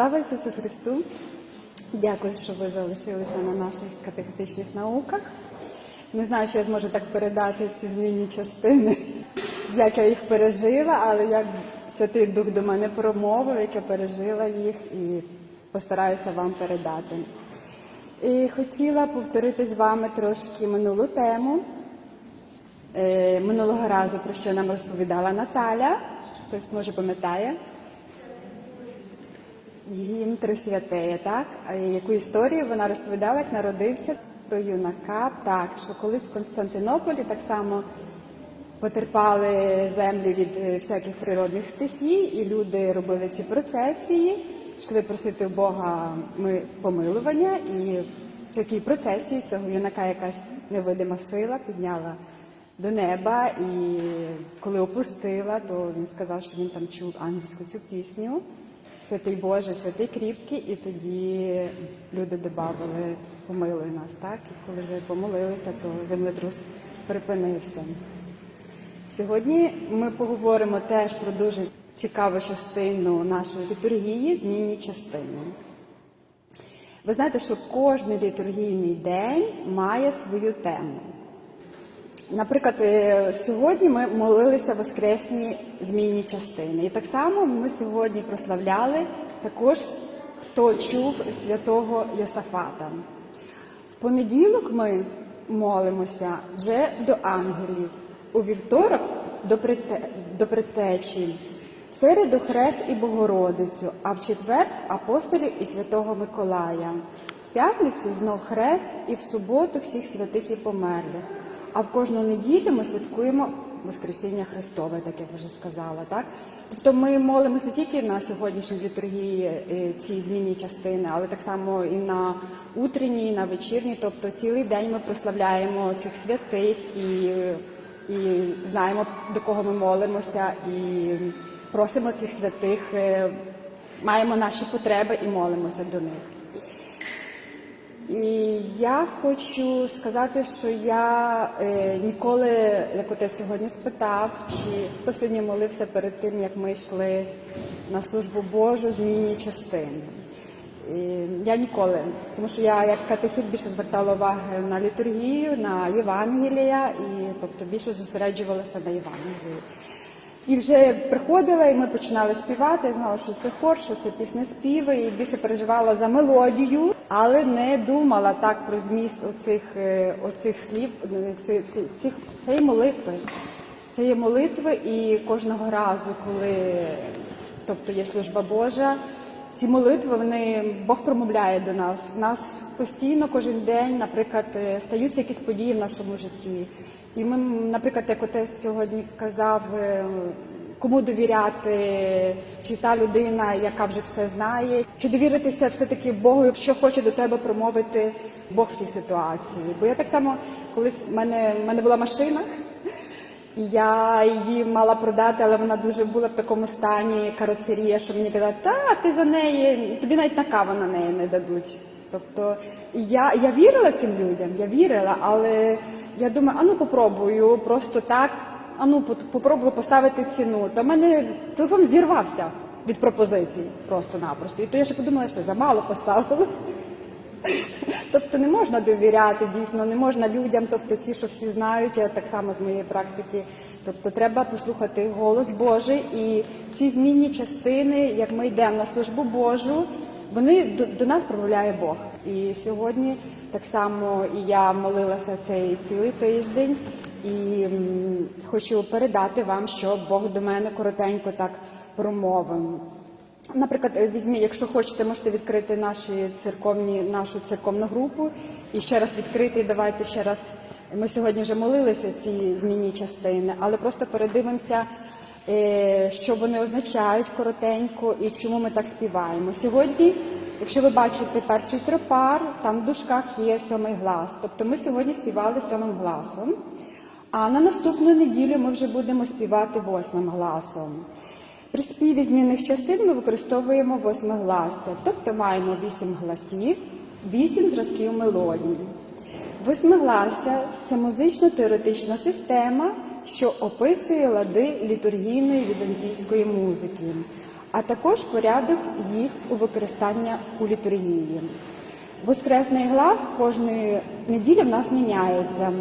Слава Ісусу Христу! Дякую, що ви залишилися на наших катехетичних науках. Не знаю, чи я зможу так передати ці змінні частини, як я їх пережила, але як Святий Дух до мене промовив, як я пережила їх і постараюся вам передати. І хотіла повторити з вами трошки минулу тему. Е, Минулого разу про що нам розповідала Наталя, хтось може пам'ятає. Гімн Трисвятеє, так? Яку історію вона розповідала, як народився про юнака, так, що колись в Константинополі так само потерпали землі від е, всяких природних стихій, і люди робили ці процесії, йшли просити у Бога ми помилування, і в такій процесії цього юнака якась невидима сила підняла до неба, і коли опустила, то він сказав, що він там чув ангельську цю пісню. Святий Боже, святий кріпкий, і тоді люди додавали, помилуй нас, так? І коли вже помолилися, то землетрус припинився. Сьогодні ми поговоримо теж про дуже цікаву частину нашої літургії, змінні частини. Ви знаєте, що кожен літургійний день має свою тему. Наприклад, е, сьогодні ми молилися воскресні змінні частини. І так само ми сьогодні прославляли також, хто чув святого Йосафата. В понеділок ми молимося вже до ангелів, у вівторок до, прите... притечі, в середу Хрест і Богородицю, а в четвер апостолів і святого Миколая. В п'ятницю знов хрест і в суботу всіх святих і померлих. А в кожну неділю ми святкуємо Воскресіння Христове, так як вже сказала. Так? Тобто ми молимось не тільки на сьогоднішній літургії е, ці змінні частини, але так само і на утренній, і на вечірній. Тобто цілий день ми прославляємо цих святих і, і знаємо, до кого ми молимося, і просимо цих святих, е, маємо наші потреби і молимося до них. І я хочу сказати, що я е, ніколи, як отець сьогодні спитав, чи хто сьогодні молився перед тим, як ми йшли на службу Божу, змінні частини. І я ніколи, тому що я як катехіт більше звертала увагу на літургію, на Євангелія, і тобто більше зосереджувалася на Євангелії. І вже приходила, і ми починали співати. Я знала, що це хор, що це пісне співи, і більше переживала за мелодію, але не думала так про зміст оцих, е, оцих слів, е, ці- ці- цих, цієї молитви. Молитви, і кожного разу, коли тобто є служба Божа, ці молитви вони Бог промовляє до нас. В нас постійно кожен день, наприклад, е, стаються якісь події в нашому житті. І ми, наприклад, як отець сьогодні казав, е, кому довіряти, чи та людина, яка вже все знає, чи довіритися все-таки Богу, якщо хоче до тебе промовити Бог в тій ситуації. Бо я так само, колись в мене, в мене була машина, і я її мала продати, але вона дуже була в такому стані кароцерія, що мені казали, та ти за неї, тобі навіть на каву на неї не дадуть. Тобто я, я вірила цим людям, я вірила, але я думаю, а ну попробую просто так, а ну попробую поставити ціну. Та в мене телефон зірвався від пропозицій просто-напросто. І то я ще подумала, що замало поставила. Тобто не можна довіряти дійсно, не можна людям, тобто ці, що всі знають, я так само з моєї практики. Тобто треба послухати голос Божий і ці змінні частини, як ми йдемо на службу Божу, вони до, до нас промовляє Бог. І сьогодні так само і я молилася цей цілий тиждень і хочу передати вам, що Бог до мене коротенько так промовив. Наприклад, е, візьміть, якщо хочете, можете відкрити наші церковні, нашу церковну групу і ще раз відкрити. Давайте ще раз. Ми сьогодні вже молилися ці змінні частини, але просто передивимося, е, що вони означають коротенько і чому ми так співаємо. Сьогодні, якщо ви бачите перший тропар, там в дужках є сьомий глас. Тобто ми сьогодні співали сьомим гласом. А на наступну неділю ми вже будемо співати восьмим гласом. При співі змінних частин ми використовуємо восьмигласся, тобто маємо вісім гласів, вісім зразків мелодій. Восьмигласся це музично-теоретична система, що описує лади літургійної візантійської музики. а також порядок їх у використання у літургії. Воскресний глас кожної неділі в нас міняється.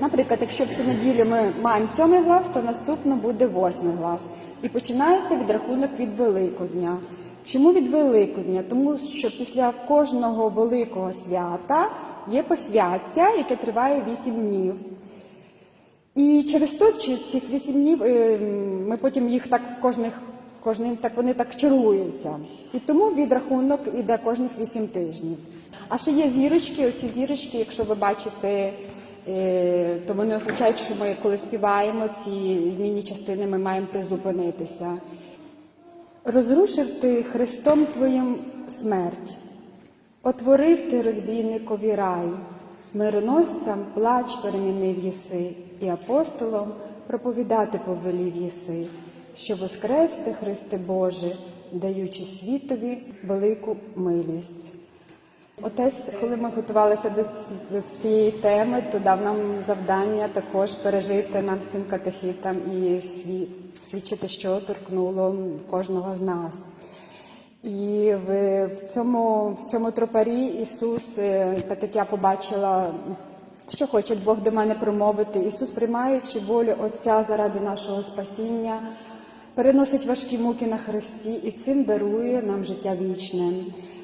Наприклад, якщо в цю неділю ми маємо сьомий глас, то наступно буде восьмий глас. І починається відрахунок від Великодня. Чому від Великодня? Тому що після кожного великого свята є посвяття, яке триває вісім днів. І через то, що цих вісім днів е, ми потім їх так кожних кожний так вони так чергуються. І тому відрахунок іде кожних вісім тижнів. А ще є зірочки. Оці зірочки, якщо ви бачите, то вони означають, що ми коли співаємо ці змінні частини, ми маємо призупинитися. Розрушив ти Христом Твоїм смерть, отворив ти розбійникові рай, мироносцям плач перемінив єси, і апостолам проповідати повелів єси, що воскрес ти, Христе Боже, даючи світові велику милість. Отець, коли ми готувалися до, цієї теми, то дав нам завдання також пережити нам всім катехітам і сві, свідчити, що торкнуло кожного з нас. І в, цьому, в цьому тропарі Ісус, е, так як я побачила, що хоче Бог до мене промовити, Ісус, приймаючи волю Отця заради нашого спасіння, переносить важкі муки на хресті і цим дарує нам життя вічне.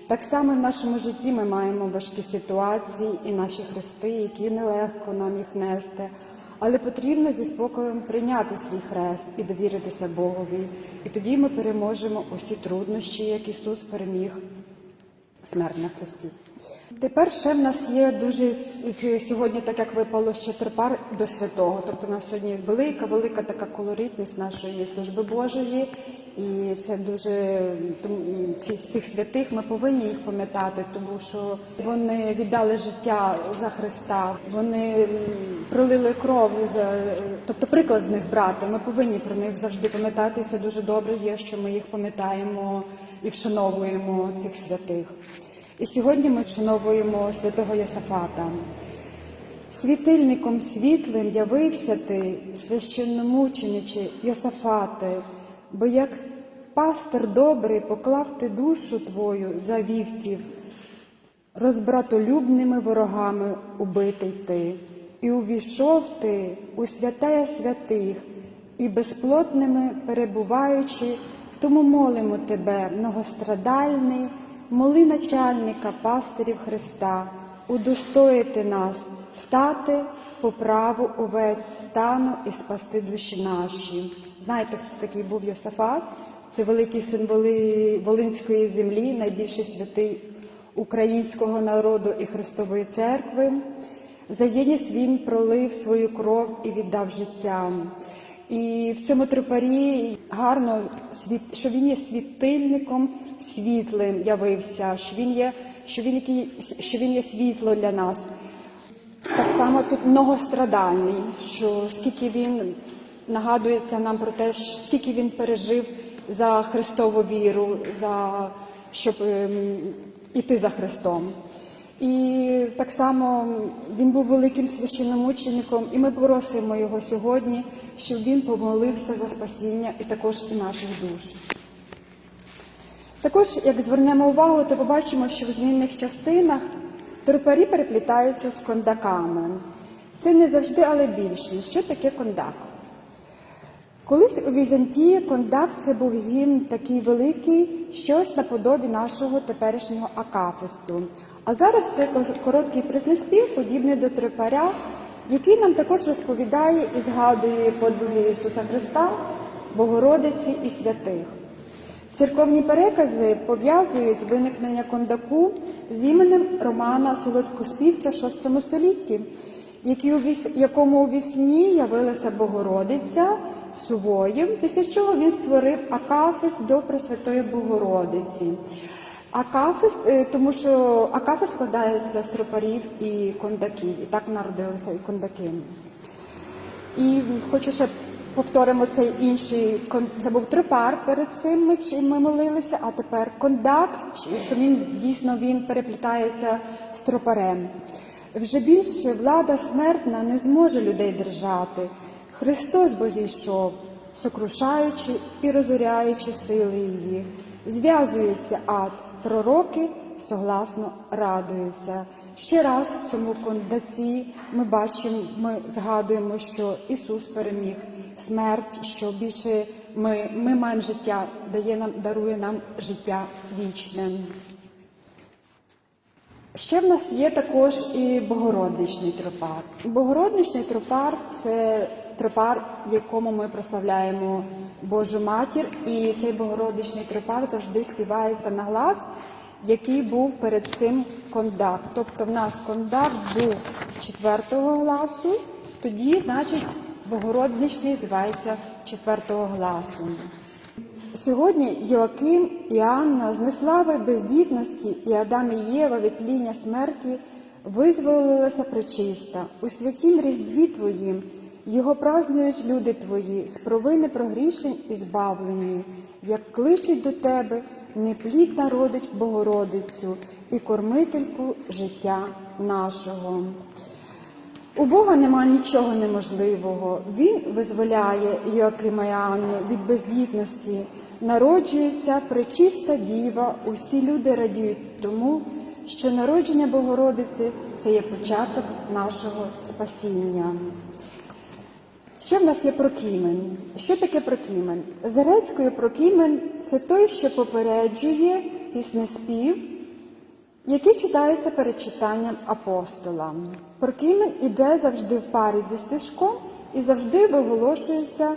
Так само в нашому житті ми маємо важкі ситуації і наші хрести, які нелегко нам їх нести. Але потрібно зі спокоєм прийняти свій хрест і довіритися Богові. І тоді ми переможемо усі труднощі, як Ісус переміг смерть на хресті. Тепер ще в нас є дуже сьогодні, так як випало ще тропар до святого. Тобто у нас сьогодні велика, велика така колоритність нашої служби Божої, і це дуже ці цих святих ми повинні їх пам'ятати, тому що вони віддали життя за Христа, вони пролили кров за тобто приклад з них брати. Ми повинні про них завжди пам'ятати. Це дуже добре є, що ми їх пам'ятаємо і вшановуємо цих святих. І сьогодні ми вшановуємо святого Йосафата. Світильником світлим явився ти, священномученичі Йосафате, бо як пастир добрий поклав ти душу твою за вівців, розбратолюбними ворогами убитий ти, і увійшов ти у святая святих, і безплотними перебуваючи, тому молимо тебе, многострадальний, моли начальника пастирів Христа, удостоїти нас, стати по праву овець стану і спасти душі наші. Знаєте, хто такий був Йосафат? Це великий син Волинської землі, найбільший святий українського народу і Христової церкви. За єдність він пролив свою кров і віддав життя. І в цьому тропарі гарно світ- що він є світильником світлим явився, що він є, що він який, що він є світло для нас. Так само тут многострадальний, що скільки він нагадується нам про те, скільки він пережив за Христову віру, за щоб ем, іти за Христом. І так само він був великим священномучеником, і ми просимо його сьогодні, щоб він помолився за спасіння і також і наших душ. Також, як звернемо увагу, то побачимо, що в змінних частинах торпарі переплітаються з кондаками. Це не завжди, але більшість. Що таке кондак? Колись у Візантії кондак це був гімн такий великий, щось наподобі нашого теперішнього акафисту. А зараз це короткий признеспів, подібний до тропаря, який нам також розповідає і згадує подвиги Ісуса Христа, Богородиці і святих. Церковні перекази пов'язують виникнення кондаку з іменем Романа Солодкоспівця VI столітті, якому у вісні явилася Богородиця сувоєм, після чого він створив акафист до Пресвятої Богородиці. Акафист, е, тому що акафист складається з тропарів і кондаків, і так народилися і кондаки. І хочу ще повторимо цей інший це був тропар перед цим. Чим ми молилися, а тепер кондак, що він дійсно він переплітається з тропарем. Вже більше влада смертна не зможе людей держати. Христос бо зійшов, сокрушаючи і розоряючи сили її. Зв'язується ад, пророки согласно радуються. Ще раз в цьому кондаці ми бачимо, ми згадуємо, що Ісус переміг смерть, що більше ми, ми маємо життя, дає нам, дарує нам життя вічне. Ще в нас є також і Богородничний тропар. Богородничний тропар це тропар, в якому ми прославляємо Божу матір, і цей Богородичний тропар завжди співається на глас, який був перед цим кондак. Тобто в нас кондак був четвертого гласу, тоді, значить, Богородничний називається четвертого гласу. Сьогодні Йоаким і Анна з неслави бездітності і Адам і Єва від тління смерті визволилася причиста. У святім різдві Твоїм його празнують люди Твої, з провини прогрішень і збавлені, як кличуть до Тебе, неплід народить Богородицю і кормительку життя нашого. У Бога нема нічого неможливого. Він визволяє Йоакима і Анну від бездітності. Народжується пречиста діва. Усі люди радіють тому, що народження Богородиці це є початок нашого спасіння. Ще в нас є прокімен. Що таке прокімен? З грецькою прокімен це той, що попереджує піснеспів, який читається перед читанням апостола. Прокімен іде завжди в парі зі стишком і завжди виголошується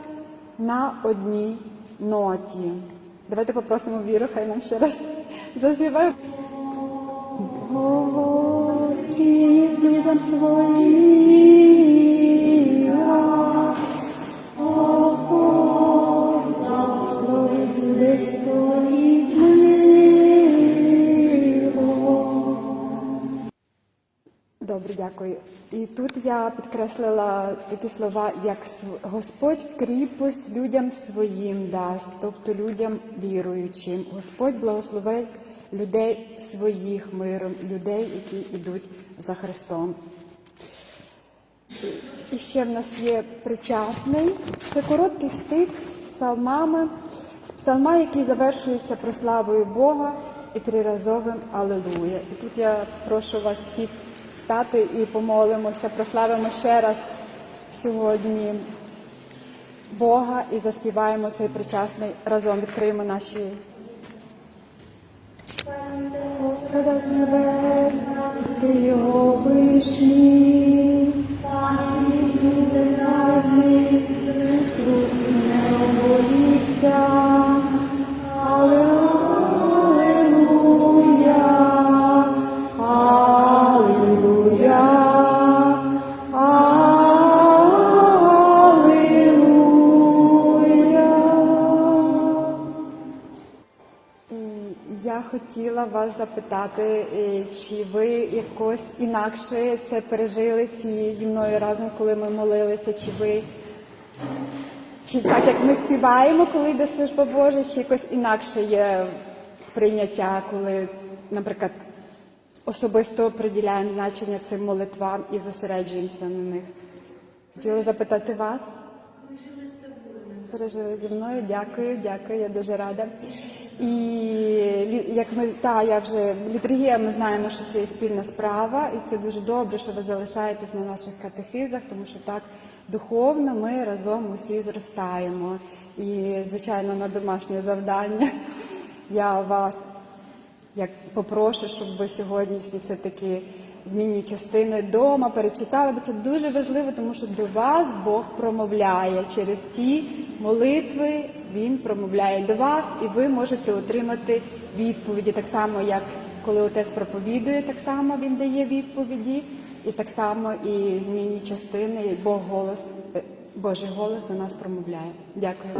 на одній ноті. Давайте попросимо Віру, хай нам ще раз заспіває. Говори хлібом своїм, дякую. І тут я підкреслила такі слова, як Господь кріпость людям своїм дасть, тобто людям віруючим. Господь благословить людей своїх миром, людей, які йдуть за Христом. І ще в нас є причасний. Це короткий стих з псалмами, з псалма, який завершується прославою Бога і триразовим Алелуя. І тут я прошу вас всіх стати і помолимося, прославимо ще раз сьогодні Бога і заспіваємо цей причасний разом. Відкриємо наші Господа небес, ти його вишні, запитати, е, чи ви якось інакше це пережили ці зі мною разом, коли ми молилися, чи ви чи так як ми співаємо, коли йде служба Божа, чи якось інакше є сприйняття, коли, наприклад, особисто приділяємо значення цим молитвам і зосереджуємося на них. Хотіла запитати вас. Пережили зі мною. Дякую, дякую, я дуже рада. І як ми та я вже літургія, ми знаємо, що це є спільна справа, і це дуже добре, що ви залишаєтесь на наших катехизах, тому що так духовно ми разом усі зростаємо. І, звичайно, на домашнє завдання я вас як попрошу, щоб ви сьогоднішні все-таки змінні частини дома перечитали, бо це дуже важливо, тому що до вас Бог промовляє через ці молитви. Він промовляє до вас, і ви можете отримати відповіді, так само, як коли отець проповідує, так само він дає відповіді, і так само і змінні частини, і Бог голос, е, Божий голос до нас промовляє. Дякую.